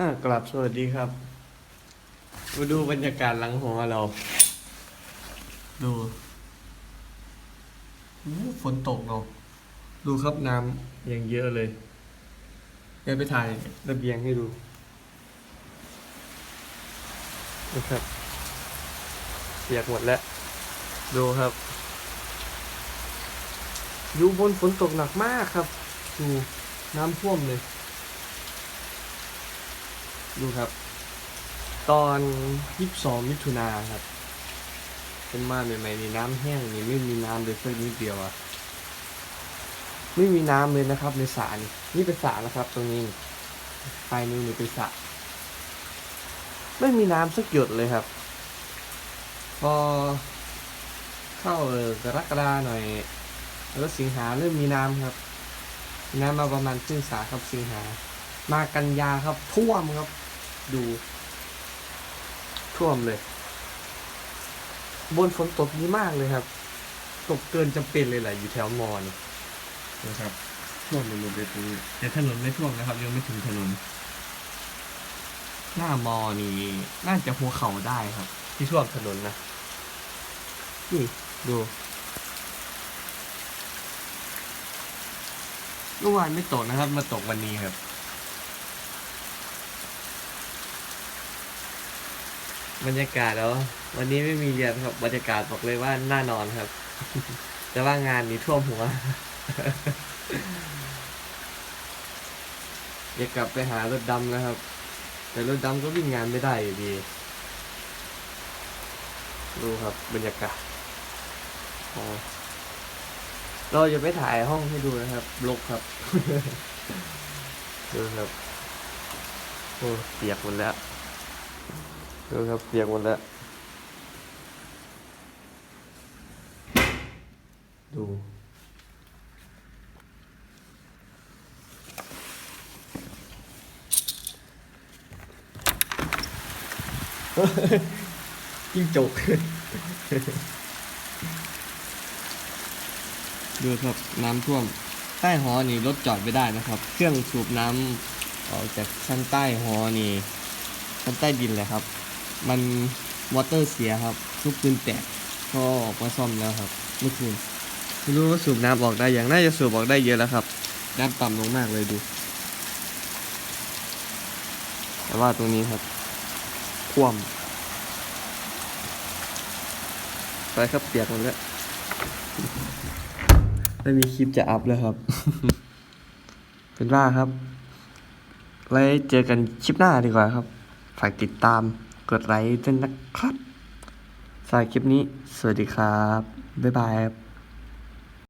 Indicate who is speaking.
Speaker 1: อ่ากลับสวัสดีครับ มาดูบรรยากาศหลังหอเรา ดูฝนตกเนาะดูครับน้ำยังเยอะเลยเดี๋ยวไปถ่ายระเบียงให้ดูนะครับเปียกหมดแล้ว ดูครับ อยู่บนฝนตกหนักมากครับ ดูน้ำท่วมเลย ดูครับ ตอน22มิถุนาครับเป็นมาใหม่ๆนี่น้ำแห้งนี่ไม่มีน้ำเลยสักนิดเดียวอะไม่มีน้ำเลยนะครับ ในสระนี่นี่เป็นสระนะครับ ตรงนี้ปลายนิ้วนี่เป็นสระไม่มีน้ำสักหยดเลยครับ พอเข้ากรกฎาหน่อย แล้วสิงหาเริ่มมีน้ำครับมีน้ำมาประมาณครึ่งสาครับสิงหา มากันยาครับท่วมครับ ดูท่วมเลย บนฝนตกดีมากเลยครับ ตกเกินจำเป็นเลยแหละอยู่แถวมอนี่นะครับท่วมไปหมดเลยตรงนี้แต่ถนนไม่ท่วมนะครับ ยังไม่ถึงถนน หน้ามอนี่น่าจะหัวเข่าได้ครับ ที่ท่วมถนนนะนี่ดูเมื่อวานไม่ตกนะครับ มาตกวันนี้ครับ บรรยากาศแล้ว วันนี้ไม่มีเรียนครับ บรรยากาศบอกเลยว่าน่านอนครับ แต่ว่างานนี้ท่วมหัว อยากกลับไปหารถดำนะครับ แต่รถดำก็วิ่งงานไม่ได้อยู่ดีดูครับ บรรยากาศเราจะไปถ่ายห้องให้ดูนะครับลกครับดูครับ โอ้เปียกหมดแล้ว ดูครับเปียกหมดแล้ว ดูจิ้งจกดูครับน้ำท่วม ใต้หอนี่รถจอดไม่ได้นะครับ เครื่องสูบน้ำออกจากชั้นใต้หอนี่ชั้นใต้ดินเลยครับ มันมอเตอร์เสียครับลูกปืนแตกก็ออกมาซ่อมแล้วครับเมื่อคืนไม่รู้ว่าสูบน้ำออกได้อย่างน่าจะสูบออกได้เยอะแล้วครับน้ำต่ำลงมากเลยดู แต่ว่าตรงนี้ครับท่วมไปครับเปียกหมดแล้วไม่มีคลิปจะอัพแล้วครับ เป็นว่าครับ ไว้เจอกันคลิปหน้าดีกว่าครับ ฝากติดตาม กดไลค์ด้วยนะครับสำหรับคลิปนี้ สวัสดีครับ บ๊ายบาย